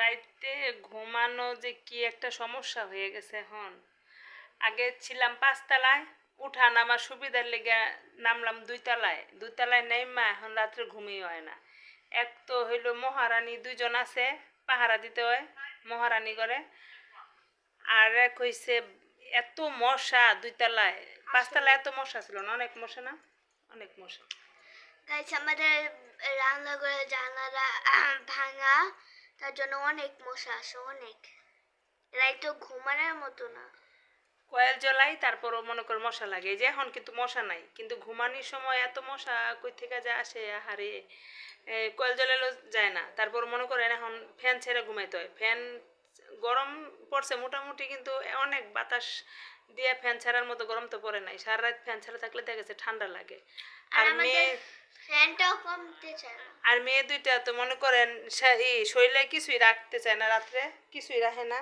রাইতে ঘুমানো যে কি একটা সমস্যা হয়ে গেছে এখন। আগে ছিলাম পাঁচতলায় উঠা নামার সুবিধার লেগে নামলাম দুইতলায়। দুইতলায় নেমা এখন রাত্রে ঘুমিয়ে হয় না। এক তো হইল মহারানী, দুইজন আছে, পাহারা দিতে হয়, মহারানী করে আর এক হইছে এত মশা দুইতলায়। পাঁচতলায় এত মশা ছিল না? অনেক মশা না? অনেক মশা। গাইছে আমাদের রান্না করে জানালা ভাঙা। তার জন্য অনেক মশা আসে, অনেক। এরাই তো ঘুমানোর মতো না। কয়েল জ্বলাই, তারপরও মনে কর মশা লাগে। যে এখন কিন্তু মশা নাই, কিন্তু ঘুমানির সময় এত মশা কই থেকে যে আসে, আহারে। কয়েল জ্বলালেও যায় না। তারপর মনে করেন এখন ফ্যান ছেড়ে ঘুমাইতে হয়। ফ্যান গরম পড়ছে মোটামুটি, কিন্তু অনেক বাতাস দিয়ে ফ্যান ছাড়ার মতো গরম তো পড়ে নাই। সারা রাত ফ্যান ছাড়া থাকলে দেখা গেছে ঠান্ডা লাগে। আর মেয়ে ফ্যানটাও কমতে চায় আর মেয়ে দুইটা তো মনে করেন শরীরে কিছুই রাখতে চায় না রাত্রে কিছুই রাখে না।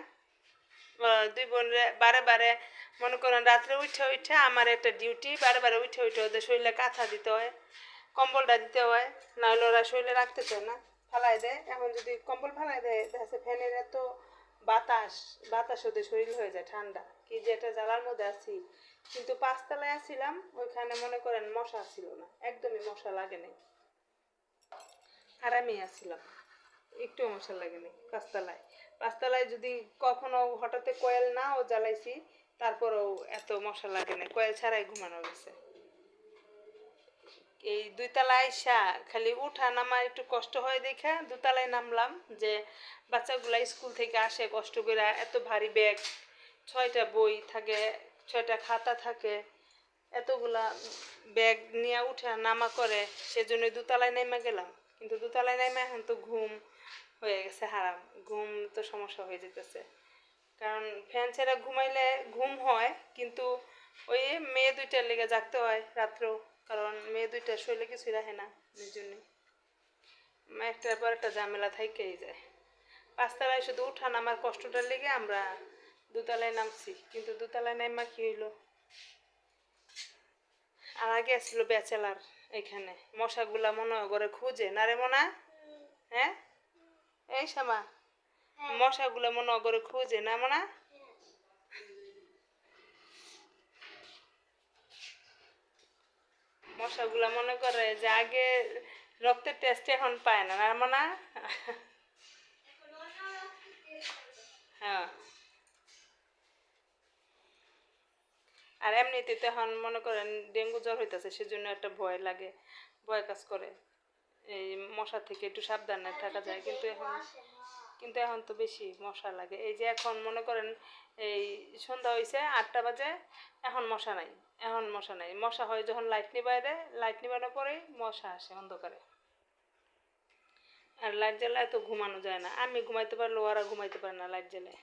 দুই বোন বারে বারে মনে করেন রাত্রে উঠে উঠে আমার একটা ডিউটি বারে বারে উঠে উঠে ওদের শরীরে কাঁথা দিতে হয় কম্বলটা দিতে হয় নাহলে ওরা শরীরে রাখতে চায় না ফালাই দেয়। এখন যদি কম্বল ফালাই দেয় দেখা ফ্যানের এত বাতাস বাতাস ওদের শরীর হয়ে যায় ঠান্ডা। কি যে একটা জ্বালার মধ্যে আছি। কিন্তু পাঁচতলায় আসছিলাম ওইখানে মনে করেন মশা ছিল না। একদমই মশা লাগে নাই। আরামেই আসছিলাম একটু মশা লাগেনি পাঁচতলায়। পাঁচতলায় যদি কখনো হঠাৎ কয়েল নাও জ্বালাইছি, তারপরেও এত মশা লাগে না কয়েল ছাড়াই ঘুমানো গেছে। দুইতলায় আইসা খালি উঠা নামা একটু কষ্ট হয় দেখা, দুতলায় নামলাম যে বাচ্চাগুলা স্কুল থেকে আসে, কষ্ট করে এত ভারী ব্যাগ, ছয়টা বই থাকে, ছয়টা খাতা থাকে, এতগুলা ব্যাগ নিয়ে উঠে নামা করে সেজন্য দুতলায় নেমে গেলাম। কিন্তু দুতলায় নেমে এখন তো ঘুম হয়ে গেছে হারাম, ঘুম তো সমস্যা হয়ে যেতেছে কারণ ফ্যান ছাড়া ঘুমাইলে ঘুম হয়, কিন্তু ওই মেয়ে দুইটার লেগে জাগতে হয় রাত্রেও। কারণ মেয়ে দুইটা শরীরে কিছুই রাখে না এই জন্যে। একটার পর একটা ঝামেলা থাইকেই যায়। পাঁচতলায় শুধু উঠান আমার কষ্টটার লেগে আমরা দুতলায় নামছি কিন্তু দুতলায় নামা কি হইল? আর আগে আসছিল ব্যাচেলার এখানে। মশাগুলা মনে হয় ঘরে খুঁজে। না রে মনা? হ্যাঁ? এই শ্যামা মশাগুলা মনে হয় ঘরে খুঁজে। না মনা? মশাগুলা মনে করে যে আগে রক্তের টেস্ট এখন পায় না না হ্যাঁ। আর এমনিতে তো এখন মনে করেন ডেঙ্গু জ্বর হইতেছে, সেজন্য একটা ভয় লাগে, ভয় কাজ করে। এই মশা থেকে একটু সাবধানে থাকা যায়, কিন্তু এখন কিন্তু এখন তো বেশি মশা লাগে। এই যে এখন মনে করেন এই সন্ধ্যা হয়েছে আটটা বাজে, এখন মশা নাই, এখন মশা নাই। মশা হয় যখন লাইট নিবাই দেয় লাইট নিবানোর পরেই মশা আসে অন্ধকারে। আর লাইট জ্বালায় তো ঘুমানো যায় না। আমি ঘুমাইতে পারলে ওরা ঘুমাইতে পারে না লাইট জ্বালায়।